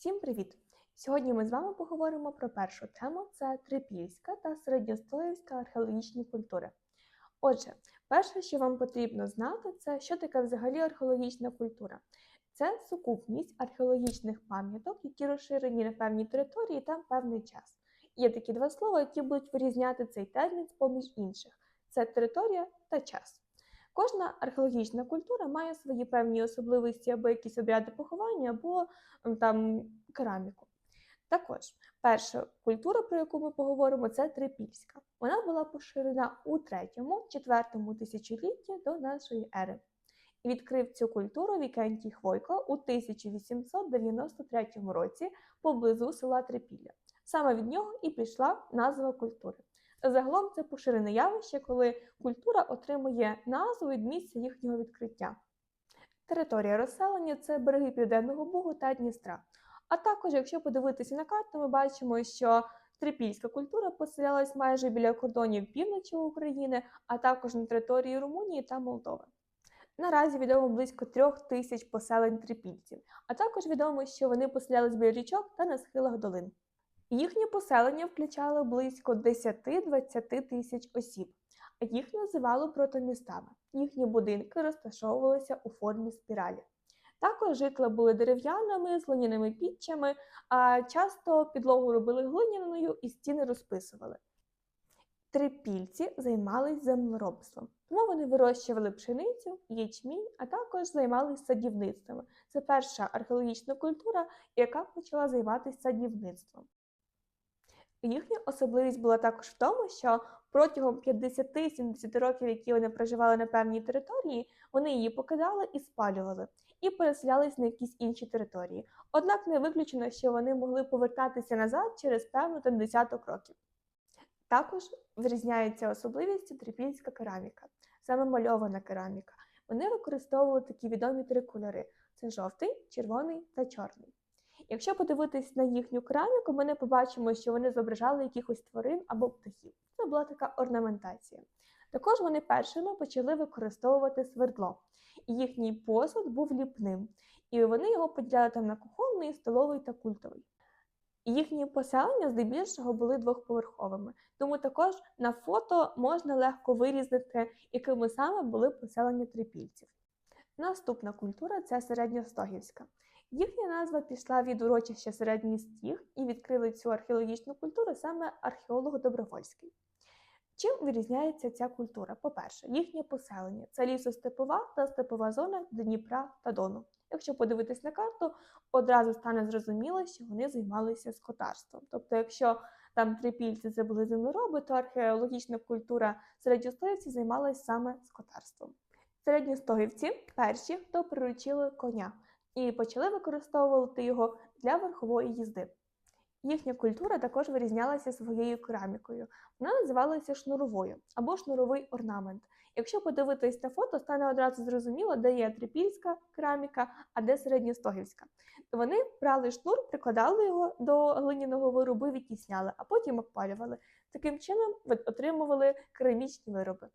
Всім привіт! Сьогодні ми з вами поговоримо про першу тему це трипільська та середньостоївська археологічні культури. Отже, перше, що вам потрібно знати, це що таке взагалі археологічна культура. Це сукупність археологічних пам'яток, які розширені на певній території та певний час. Є такі два слова, які будуть вирізняти цей термін з поміж інших: це територія та час. Кожна археологічна культура має свої певні особливості або якісь обряди поховання, або там кераміку. Також перша культура, про яку ми поговоримо, це трипільська. Вона була поширена у 3-4 тисячолітті до нашої ери. І відкрив цю культуру Вікентій Хвойко у 1893 році поблизу села Трипілля. Саме від нього і пішла назва культури. Загалом це поширене явище, коли культура отримує назву від місця їхнього відкриття. Територія розселення це береги Південного Бугу та Дністра. А також, якщо подивитися на карту, ми бачимо, що трипільська культура поселялась майже біля кордонів півночі України, а також на території Румунії та Молдови. Наразі відомо близько трьох тисяч поселень трипільців, а також відомо, що вони поселялись біля річок та на схилах долин. Їхнє поселення включало близько 10-20 тисяч осіб, а їх називали протомістами. Їхні будинки розташовувалися у формі спіралі. Також житла були дерев'яними, з глиняними піччями, а часто підлогу робили глиняною і стіни розписували. Трипільці займались землеробством, тому вони вирощували пшеницю, ячмінь, а також займалися садівництвом. Це перша археологічна культура, яка почала займатися садівництвом. Їхня особливість була також в тому, що протягом 50-70 років, які вони проживали на певній території, вони її покидали і спалювали, і переселялись на якісь інші території. Однак не виключено, що вони могли повертатися назад через певну там десяток років. Також вирізняється особливістю трипільська кераміка, саме мальована кераміка. Вони використовували такі відомі три кольори: це жовтий, червоний та чорний. Якщо подивитись на їхню кераміку, ми не побачимо, що вони зображали якихось тварин або птахів. Це була така орнаментація. Також вони першими почали використовувати свердло, і їхній посуд був ліпним, і вони його поділяли там на кухонний, столовий та культовий. Їхні поселення здебільшого були двохповерховими, тому також на фото можна легко вирізнити, якими саме були поселення трипільців. Наступна культура це середньостогівська. Їхня назва пішла від урочища Середній Стіг і відкрили цю археологічну культуру саме археолог Добровольський. Чим вирізняється ця культура? По-перше, їхнє поселення це лісостепова та степова зона Дніпра та Дону. Якщо подивитись на карту, одразу стане зрозуміло, що вони займалися скотарством. Тобто, якщо там трипільці це були землероби, то археологічна культура середньостогівців займалася саме скотарством. Середньостогівці перші, хто приручили коня і почали використовувати його для верхової їзди. Їхня культура також вирізнялася своєю керамікою. Вона називалася шнуровою або шнуровий орнамент. Якщо подивитись на фото, стане одразу зрозуміло, де є трипільська кераміка, а де середньостогівська. Вони брали шнур, прикладали його до глиняного виробу, відтісняли, а потім обпалювали. Таким чином отримували керамічні вироби.